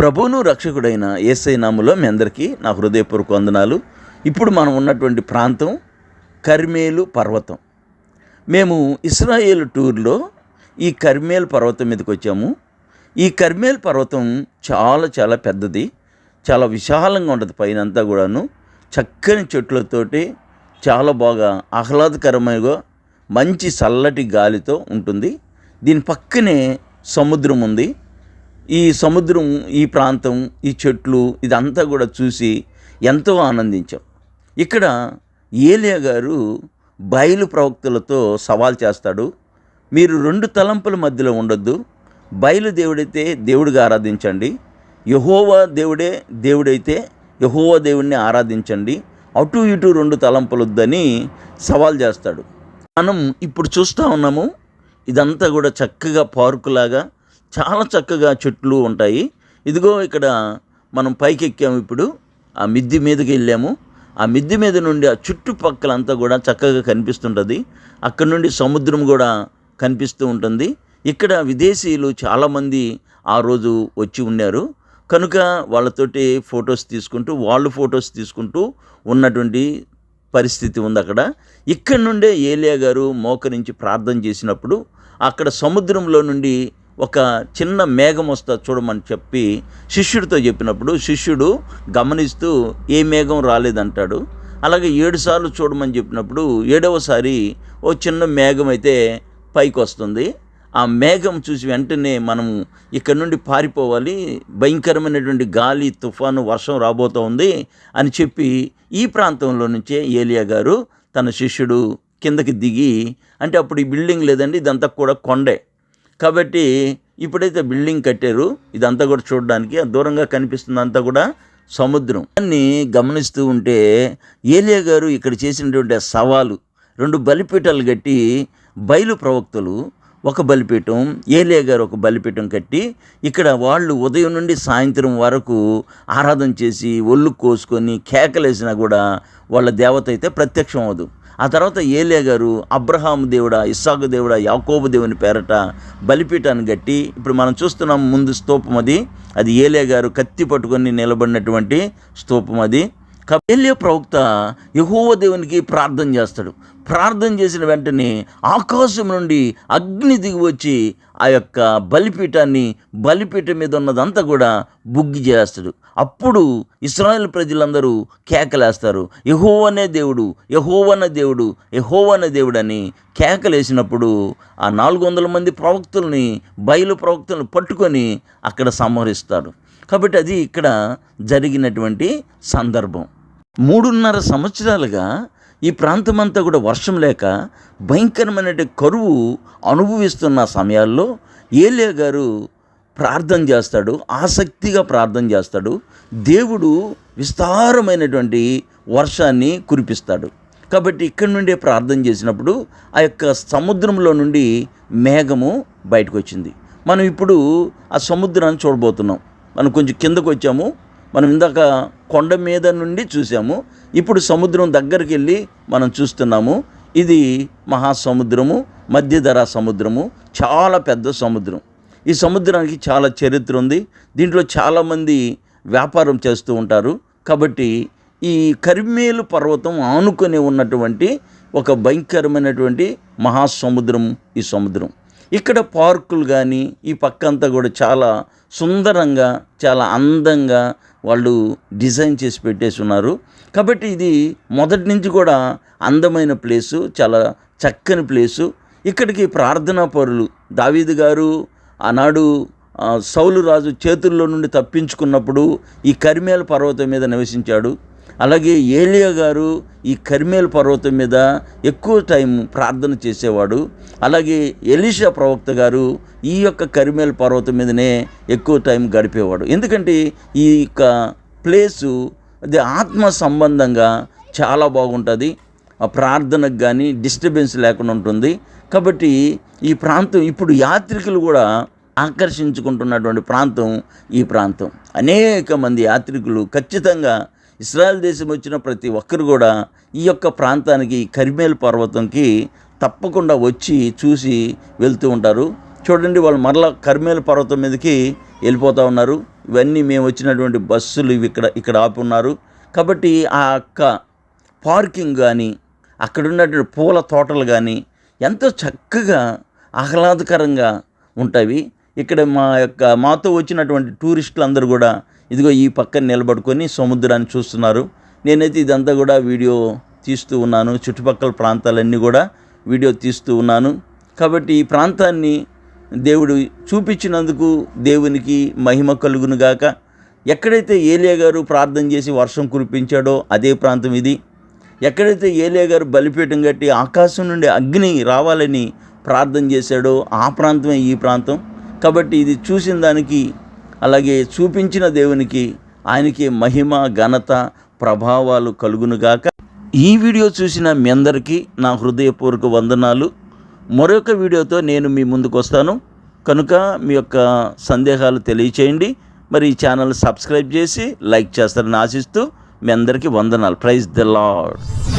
ప్రభువును రక్షకుడైన ఏసై నాములో మీ అందరికీ నా హృదయపూర్వక వందనాలు. ఇప్పుడు మనం ఉన్నటువంటి ప్రాంతం కర్మేలు పర్వతం. మేము ఇస్రాయేల్ టూర్లో ఈ కర్మేల్ పర్వతం మీదకి వచ్చాము. ఈ కర్మేల్ పర్వతం చాలా చాలా పెద్దది. చాలా విశాలంగా ఉంటుంది పైన అంతా కూడాను. చక్కని చెట్లతోటి చాలా బాగా ఆహ్లాదకరమైన మంచి చల్లటి గాలితో ఉంటుంది. దీని పక్కనే సముద్రం ఉంది. ఈ సముద్రం ఈ ప్రాంతం ఈ చెట్లు ఇదంతా కూడా చూసి ఎంతో ఆనందించాం. ఇక్కడ ఏలియా గారు బయలు ప్రవక్తలతో సవాల్ చేస్తాడు మీరు రెండు తలంపుల మధ్యలో ఉండొద్దు బయలు దేవుడైతే దేవుడిగా ఆరాధించండి యహోవా దేవుడే దేవుడైతే యహోవా దేవుడిని ఆరాధించండి అటు ఇటు రెండు తలంపులొద్దని సవాల్ చేస్తాడు. మనం ఇప్పుడు చూస్తూ ఉన్నాము ఇదంతా కూడా చక్కగా పార్కులాగా చాలా చక్కగా చెట్లు ఉంటాయి. ఇదిగో ఇక్కడ మనం పైకి ఎక్కాము ఇప్పుడు. ఆ మిద్ది మీదకి వెళ్ళాము. ఆ మిద్ది మీద నుండి ఆ చుట్టుపక్కలంతా కూడా చక్కగా కనిపిస్తుంటుంది. అక్కడ నుండి సముద్రం కూడా కనిపిస్తూ ఉంటుంది. ఇక్కడ విదేశీయులు చాలామంది ఆ రోజు వచ్చి ఉన్నారు. కనుక వాళ్ళతోటి ఫొటోస్ తీసుకుంటూ వాళ్ళు ఫొటోస్ తీసుకుంటూ ఉన్నటువంటి పరిస్థితి ఉంది అక్కడ. ఇక్కడ నుండే ఏలియా గారు మోకరించి ప్రార్థన చేసినప్పుడు అక్కడ సముద్రంలో నుండి ఒక చిన్న మేఘం వస్తా చూడమని చెప్పి శిష్యుడితో చెప్పినప్పుడు శిష్యుడు గమనిస్తూ ఏ మేఘం రాలేదంటాడు? అలాగే ఏడు సార్లు చూడమని చెప్పినప్పుడు ఏడవసారి ఓ చిన్న మేఘం అయితే పైకి వస్తుంది ఆ మేఘం చూసి వెంటనే మనం ఇక్కడ నుండి పారిపోవాలి. భయంకరమైనటువంటి గాలి తుఫాను వర్షం రాబోతూ ఉంది అని చెప్పి ఈ ప్రాంతంలో నుంచే ఏలియా గారు తన శిష్యుడు కిందకి దిగి అంటే అప్పుడు ఈ బిల్డింగ్ లేదండి ఇదంతా కూడా కొండే. కాబట్టి ఇప్పుడైతే బిల్డింగ్ కట్టారు ఇదంతా కూడా చూడడానికి. దూరంగా కనిపిస్తుంది అంతా కూడా సముద్రం. దాన్ని గమనిస్తూ ఉంటే ఏలియా గారు ఇక్కడ చేసినటువంటి సవాలు రెండు బలిపీఠాలు కట్టి బయలు ప్రవక్తలు ఒక బలిపీఠం ఏలియా గారు ఒక బలిపీఠం కట్టి ఇక్కడ వాళ్ళు ఉదయం నుండి సాయంత్రం వరకు ఆరాధన చేసి ఒళ్ళు కోసుకొని కేకలేసినా కూడా వాళ్ళ దేవత అయితే ప్రత్యక్షం అవదు ఆ తర్వాత ఏలియా గారు అబ్రహాము దేవుడా ఇస్సాకు దేవుడా యాకోబు దేవుని పేరట బలిపీఠాన్ని గట్టి ఇప్పుడు మనం చూస్తున్నాం ముందు స్తూపం అది. అది ఏలియా గారు కత్తి పట్టుకొని నిలబడినటువంటి స్తూపం అది. కబేల్య ప్రవక్త యహోవ దేవునికి ప్రార్థన చేస్తాడు. ప్రార్థన చేసిన వెంటనే ఆకాశం నుండి అగ్ని దిగి వచ్చి ఆ యొక్క బలిపీఠాన్ని బలిపీఠం మీద ఉన్నదంతా కూడా బుగ్గి చేస్తాడు. అప్పుడు ఇస్రాయేల్ ప్రజలందరూ కేకలేస్తారు. యహోవనే దేవుడు యహోవన దేవుడు యహోవన దేవుడు అని కేకలేసినప్పుడు ఆ నాలుగు వందల మంది ప్రవక్తుల్ని బయలు ప్రవక్తలను పట్టుకొని అక్కడ సంహరిస్తాడు కాబట్టి అది ఇక్కడ జరిగినటువంటి సందర్భం. మూడున్నర సంవత్సరాలుగా ఈ ప్రాంతమంతా కూడా వర్షం లేక భయంకరమైన కరువు అనుభవిస్తున్న సమయాల్లో ఏలియా గారు ప్రార్థన చేస్తాడు ఆసక్తిగా ప్రార్థన చేస్తాడు దేవుడు విస్తారమైనటువంటి వర్షాన్ని కురిపిస్తాడు. కాబట్టి ఇక్కడి నుండే ప్రార్థన చేసినప్పుడు ఆ యొక్క సముద్రంలో నుండి మేఘము బయటకు వచ్చింది. మనం ఇప్పుడు ఆ సముద్రాన్ని చూడబోతున్నాం. మనం కొంచెం కిందకు వచ్చాము. మనం ఇందాక కొండ మీద నుండి చూసాము ఇప్పుడు సముద్రం దగ్గరికి వెళ్ళి మనం చూస్తున్నాము. ఇది మహాసముద్రము మధ్యధరా సముద్రము చాలా పెద్ద సముద్రం. ఈ సముద్రానికి చాలా చరిత్ర ఉంది. దీంట్లో చాలామంది వ్యాపారం చేస్తూ ఉంటారు. కాబట్టి ఈ కరిమేలు పర్వతం ఆనుకొని ఉన్నటువంటి ఒక భయంకరమైనటువంటి మహాసముద్రం ఈ సముద్రం. ఇక్కడ పార్కులు కానీ ఈ పక్కంతా కూడా చాలా సుందరంగా చాలా అందంగా వాళ్ళు డిజైన్ చేసి పెట్టేసి ఉన్నారు. కాబట్టి ఇది మొదటి నుంచి కూడా అందమైన ప్లేసు చాలా చక్కని ప్లేసు. ఇక్కడికి ప్రార్థనా పరులు దావీదు గారు ఆనాడు సౌలు రాజు చేతుల్లో నుండి తప్పించుకున్నప్పుడు ఈ కరిమేల పర్వతం మీద నివసించాడు. అలాగే ఏలియా గారు ఈ కరిమేల్ పర్వతం మీద ఎక్కువ టైం ప్రార్థన చేసేవాడు. అలాగే ఎలీషా ప్రవక్త గారు ఈ యొక్క కరిమేల్ పర్వతం మీదనే ఎక్కువ టైం గడిపేవాడు. ఎందుకంటే ఈ యొక్క ప్లేసు అది ఆత్మ సంబంధంగా చాలా బాగుంటుంది. ఆ ప్రార్థనకు కానీ డిస్టర్బెన్స్ లేకుండా ఉంటుంది. కాబట్టి ఈ ప్రాంతం ఇప్పుడు యాత్రికులు కూడా ఆకర్షించుకుంటున్నటువంటి ప్రాంతం ఈ ప్రాంతం. అనేక మంది యాత్రికులు ఖచ్చితంగా ఇస్రాయల్ దేశం వచ్చిన ప్రతి ఒక్కరు కూడా ఈ యొక్క ప్రాంతానికి కరిమేల్ పర్వతంకి తప్పకుండా వచ్చి చూసి వెళ్తూ ఉంటారు. చూడండి వాళ్ళు మరలా కరిమేల పర్వతం మీదకి వెళ్ళిపోతూ ఉన్నారు. ఇవన్నీ మేము వచ్చినటువంటి బస్సులు ఇవి ఇక్కడ ఇక్కడ ఆపి ఉన్నారు. కాబట్టి ఆ యొక్క పార్కింగ్ కానీ అక్కడ ఉన్నటువంటి పూల తోటలు కానీ ఎంతో చక్కగా ఆహ్లాదకరంగా ఉంటాయి. ఇక్కడ మా యొక్క మాతో వచ్చినటువంటి టూరిస్టులు అందరూ కూడా ఇదిగో ఈ పక్కన నిలబడుకొని సముద్రాన్ని చూస్తున్నారు. నేనైతే ఇదంతా కూడా వీడియో తీస్తూ ఉన్నాను. చుట్టుపక్కల ప్రాంతాలన్నీ కూడా వీడియో తీస్తూ ఉన్నాను. కాబట్టి ఈ ప్రాంతాన్ని దేవుడు చూపించినందుకు దేవునికి మహిమ కలుగునుగాక ఎక్కడైతే ఏలియా గారు ప్రార్థన చేసి వర్షం కురిపించాడో అదే ప్రాంతం ఇది. ఎక్కడైతే ఏలియా గారు బలిపీఠం కట్టి ఆకాశం నుండి అగ్ని రావాలని ప్రార్థన చేశాడో ఆ ప్రాంతమే ఈ ప్రాంతం. కాబట్టి ఇది చూసిన దానికి అలాగే చూపించిన దేవునికి ఆయనకి మహిమ ఘనత ప్రభావాలు కలుగునుగాక. ఈ వీడియో చూసిన మీ అందరికీ నా హృదయపూర్వక వందనాలు. మరొక వీడియోతో నేను మీ ముందుకు వస్తాను. కనుక మీ యొక్క సందేహాలు తెలియచేయండి. మరి ఈ ఛానల్ సబ్స్క్రైబ్ చేసి లైక్ చేస్తారని ఆశిస్తూ మీ అందరికీ వందనాలు. Praise the lord